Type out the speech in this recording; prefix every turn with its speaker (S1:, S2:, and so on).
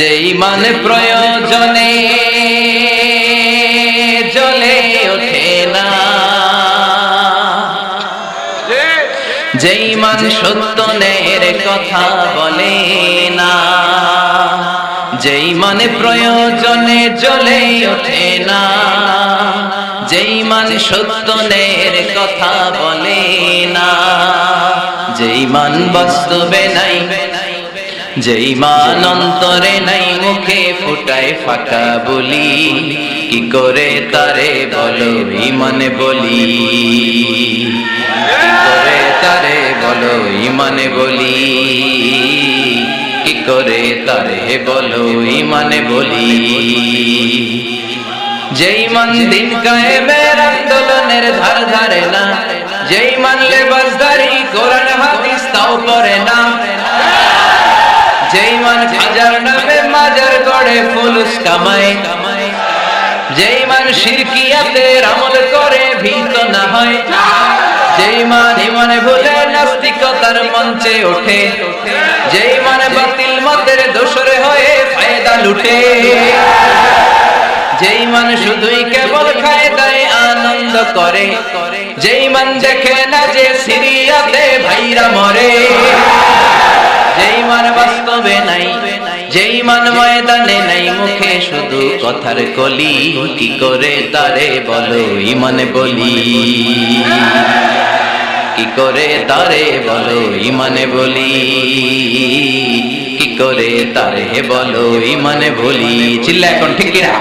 S1: যে ইমান প্রয়োজনে জ্বলে ওঠে না। যে ইমান সত্য ন্যায়ের কথা বলে না। যে ইমান প্রয়োজনে জ্বলে ওঠে না। যে ইমান সত্য ন্যায়ের কথা বলে না। যে ইমান বাস্তবে নাই যে ইমান অন্তরে নাই, মুখে ফুটায় ফাঁকা বলি। কি করে তারে বলো, ইমানে বলি? কি করে তারে বলো, ইমানে বলি? কি করে তারে বলো, ইমানে বলি? যেই মান দিন কায়েমের আন্দোলনের ধার ধারে না, যেই মান লেবাসদারি কোরআন হাদিস তাও পড়ে না যেই মান হাজার নামে মাজার গড়ে ফুলুস কামায় যেই মান শিরকিয়াতের আমল করে ভীত না হয়। যেই মান ইমানে ভুলে নাস্তিকতার মঞ্চে ওঠে। যেই মানে বাতিল মতের দোষরে হয়ে ফায়দা লুটে। যেই মান শুধুই কেবল খায় দেয় আনন্দ করে। যেই মান দেখে না যে সিরিয়াতে বাস্তবে নাই। যেই মান ময়দানে নাই, মুখে শুধু কথার কলি। কি করে তারে বলো, ইমানে বলি? কি করে তারে বলো, ইমানে বলি? কি করে তারে বলো, ইমানে বলি? চিল্লা এখন, ঠিক কিনা?